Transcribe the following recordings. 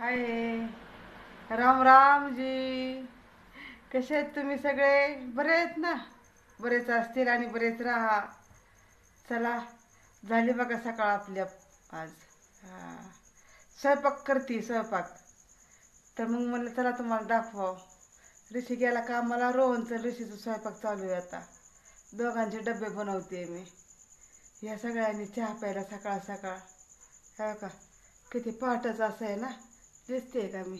हाय. राम राम जी कसे आहेत तुम्ही सगळे? बरे आहेत ना? बरेच असतील आणि बरेच राहा. चला झाली बघा सकाळ आपल्या आज. हां. स्वयंपाक करते स्वयंपाक. तर मग म्हणलं चला तुम्हाला दाखवा ऋषी गेला कामाला रोहनचं ऋषीचं स्वयंपाक चालू आहे आता. दोघांचे डबे बनवते मी. या सगळ्यांनी चहा प्यायला सकाळ सकाळ. हो का? किती पहाटच असं आहे ना? दिसते का मी?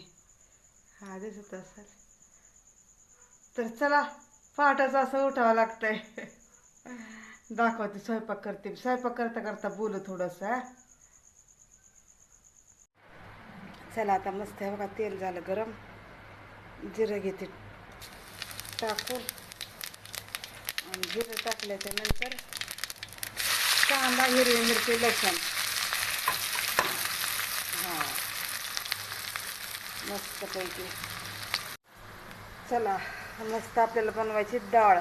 हा दिसत असेल. तर चला पहाटाचं असं उठावं लागतंय. दाखवते स्वयंपाक करते. स्वयंपाक करता करता बोलू थोडंसं चला आता मस्त आहे बघा तेल झालं गरम. जिरं घेते टाकून. आणि जिरं टाकल्याच्या नंतर कांदा हिरवी मिरची लसूण. मस्तपैकी चला मस्त आपल्याला बनवायची डाळ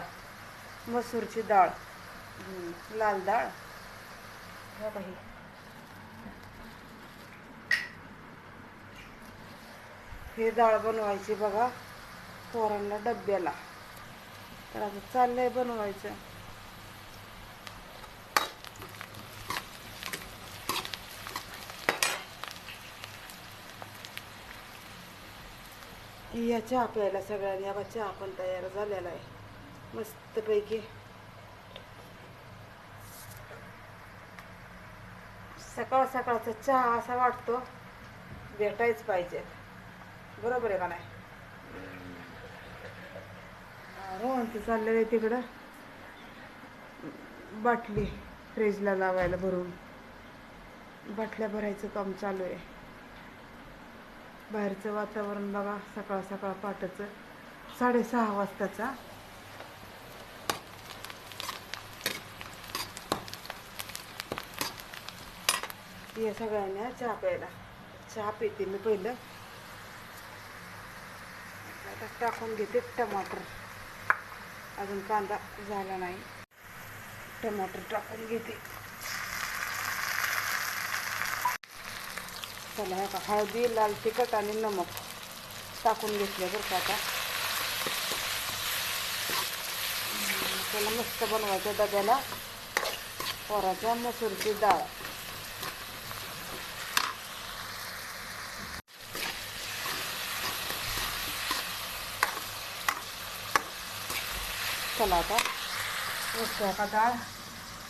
मसूरची डाळ लाल डाळ. हो बाई. ही डाळ बनवायची बघा पोरांना डब्याला. तर आता चाललंय बनवायचं. या चहा प्यायला सगळ्यांनी आता चहा पण तयार झालेला आहे. मस्तपैकी. सकाळ सकाळचा चहा असा वाटतो भेटायच पाहिजे. बरोबर आहे का नाही? रोहनचं चाललेलं आहे तिकडं? बाटली फ्रीजला लावायला भरून. बाटल्या भरायचं काम चालू आहे. बाहेरचं वातावरण बघा सकाळ सकाळ पाटाचं साडेसहा वाजताचा. या सगळ्यांना चहा प्यायला. चहा पिते मी पहिलं. आता टाकून घेते टमाटर. अजून कांदा झाला नाही. टमाटर टाकून घेते. चला हे का हळदी लाल तिखट आणि नमक टाकून घेतलं बरं का आता. त्याला मस्त बनवायचं डब्याला. पोराच्या मसूरची डाळ. चला आता. मस्त डाळ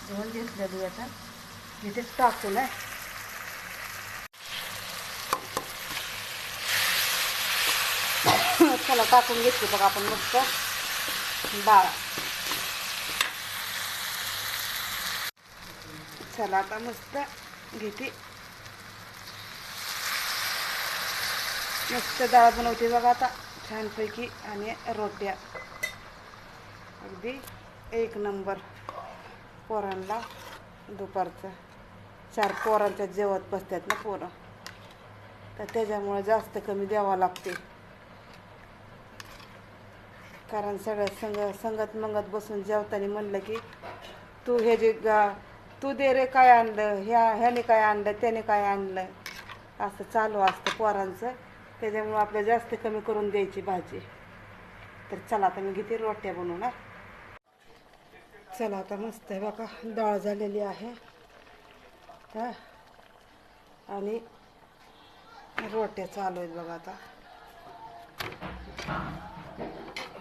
घेऊन घेतलेली आता. इथेच टाकून आहे. चला टाकून घेतली बघा आपण मस्त. डाळ चला आता मस्त घेते. मस्त डाळ बनवते बघा आता छानपैकी आणि रोट्या. अगदी एक नंबर पोरांना दुपारचं. चार पोरांच्या जेवत बसतात ना पोरं. तर त्याच्यामुळे जास्त कमी द्यावं लागते. कारण सगळं संग संगत मंगत बसून जेवताना म्हणलं की तू हे जे गा तू दे रे काय आणलं ह्या ह्याने काय आणलं त्याने काय आणलं. असं चालू असतं पोरांचं. त्याच्यामुळं आपल्या जास्त कमी करून द्यायची भाजी. तर चला आता मी घेते रोट्या बनवून ना चला आता मस्त आहे बघा डाळ झालेली आहे. आणि रोट्या चालू आहेत बघा आता.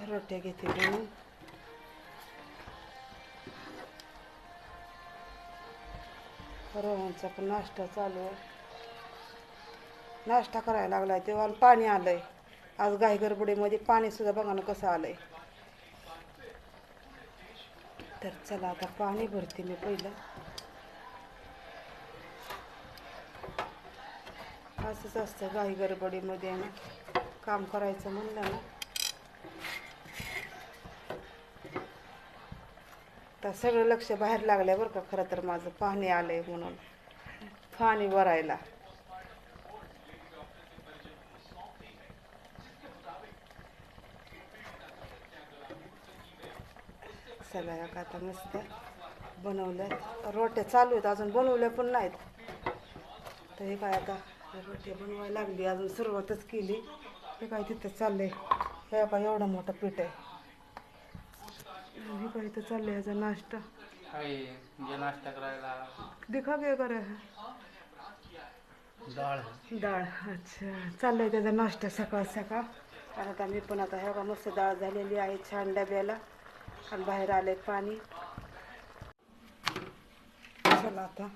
रोट्या घेते बनवून रोहनचा पण नाश्ता चालू आहे. नाश्ता करायला लागलाय तेव्हा पाणी आलंय. आज गाय गडबडीमध्ये पाणी सुद्धा बघा ना कसं आलंय. तर चला आता पाणी भरते मी पहिलं. असंच असतं गाई गडबडीमध्ये ना काम करायचं म्हणलं ना. आता सगळं लक्ष बाहेर लागलं बरं का खरं तर माझं पाणी आलंय म्हणून. पाणी भरायला चला का आता मस्त बनवलं रोट्या चालू आहेत अजून बनवल्या पण नाहीत. तर हे काय आता रोट्या बनवायला लागली अजून सुरुवातच केली. हे काय तिथं चाललंय? हे काय एवढं मोठं पीठ आहे. काय इथं चाललंय ह्याचा नाश्ता. म्हणजे नाश्ता करायला दिखा गे करे डाळ. डाळ अच्छा. चाललंय त्याचा नाश्ता सकाळ सकाळ. आणि आता मी पण आता हे बघा मस्त डाळ झालेली आहे छान डब्याला. आणि बाहेर आले पाणी. चला आता.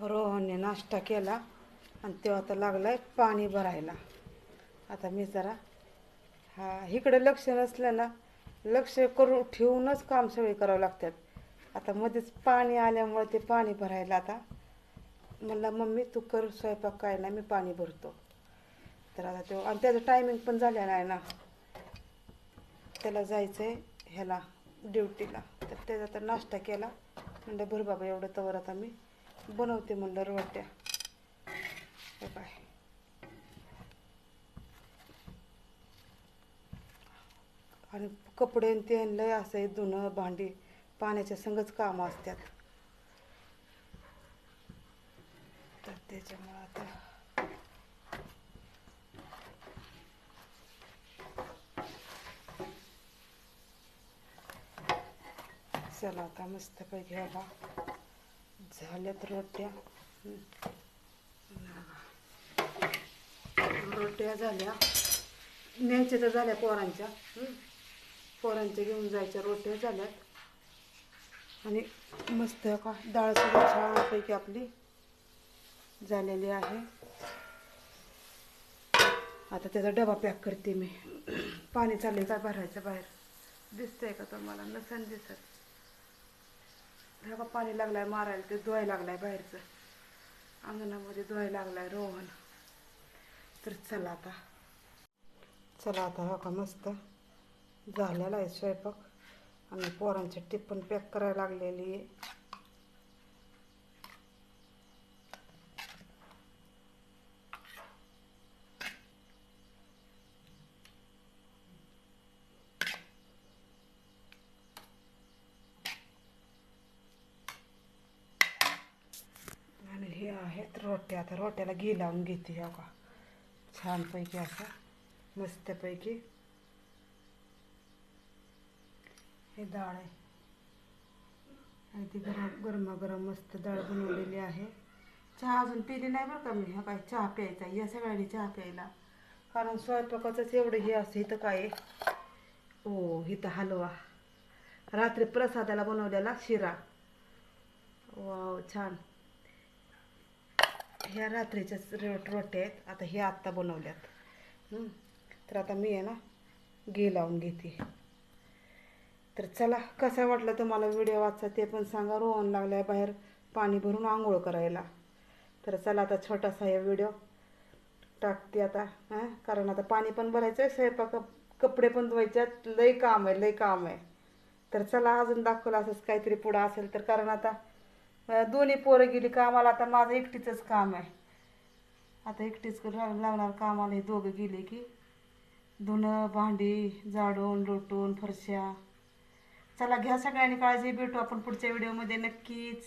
रोहनने नाश्ता केला आणि तो आता लागलाय पाणी भरायला. आता मी जरा हा इकडे लक्ष नसलं ना लक्ष करू ठेवूनच काम सगळे करावं लागतात. आता मध्येच पाणी आल्यामुळे ते पाणी भरायला आता म्हणला मम्मी तू कर स्वयंपाक काय नाही मी पाणी भरतो. तर आता तो आणि त्याचं टायमिंग पण झालेलं आहे ना. त्याला जायचं आहे ह्याला ड्युटीला. तर त्याचा तर नाश्ता केला. म्हणलं भर बाबा एवढं तवर आता मी बनवते म्हणलं रोट्या हे काय आणि कपडे ते लय असं धुणं भांडी पाण्याच्या संगच कामं असतात तर त्याच्यामुळं आता चला आता मस्तपैकी घ्यावा झाल्यात रोट्या. रोट्या झाल्या. न्यायच्या तर झाल्या पोरांच्या. पोरांच्या घेऊन जायच्या रोट्या झाल्यात. आणि मस्त का डाळ सुद्धा छानपैकी आपली झालेली आहे. आता त्याचा डबा पॅक करते मी. पाणी चालले काय भरायचं बाहेर? दिसतंय का तुम्हाला? नसन दिसत. हे का पाणी लागलाय मारायला ते धुवायला लागलाय बाहेरचं. अंगणामध्ये धुवायला लागलाय रोहन. तर चला आता. चला आता हो का मस्त. झालेला आहे स्वयंपाक. आणि पोरांचे टिफिन पॅक करायला लागलेली आहे. आणि हे आहेत रोट्या. आता रोट्याला घी लावून घेते हो का छानपैकी असं मस्तपैकी. हे डाळ आहे. आणि ती गरम गरमागरम मस्त डाळ बनवलेली आहे. चहा अजून पिली नाही बरं का मी. हा काय चहा प्यायचा या सगळ्यांनी चहा प्यायला. कारण स्वयंपाकाचंच एवढं हे असं इथं काय ओ हो, इथं हलवा. रात्री प्रसादाला बनवलेला शिरा. वाव छान. ह्या रात्रीच्याच रोट रोट्या आहेत आता हे आत्ता बनवल्यात. तर आता मी आहे ना गे लावून घेते. तर चला कसा वाटला तुम्हाला व्हिडिओ वाचचा ते पण सांगा. रोहन लागलाय बाहेर पाणी भरून आंघोळ करायला. तर चला आता छोटासा हे व्हिडिओ टाकते आता हां? कारण आता पाणी पण भरायचं आहे स्वयंपाक कपडे पण धुवायच्यात. लई काम आहे लई काम आहे. तर चला अजून दाखवलं असंच काहीतरी पुढं असेल तर. कारण आता दोन्ही पोरं गेली कामाला आता माझं एकटीचंच काम आहे. आता एकटीच ला- लावणार कामाला हे दोघं गेले की. धुणं भांडी झाडून लोटून फरशा. चला घ्या सगळ्यांनी काळजी भेटू आपण पुढच्या व्हिडिओमध्ये नक्कीच.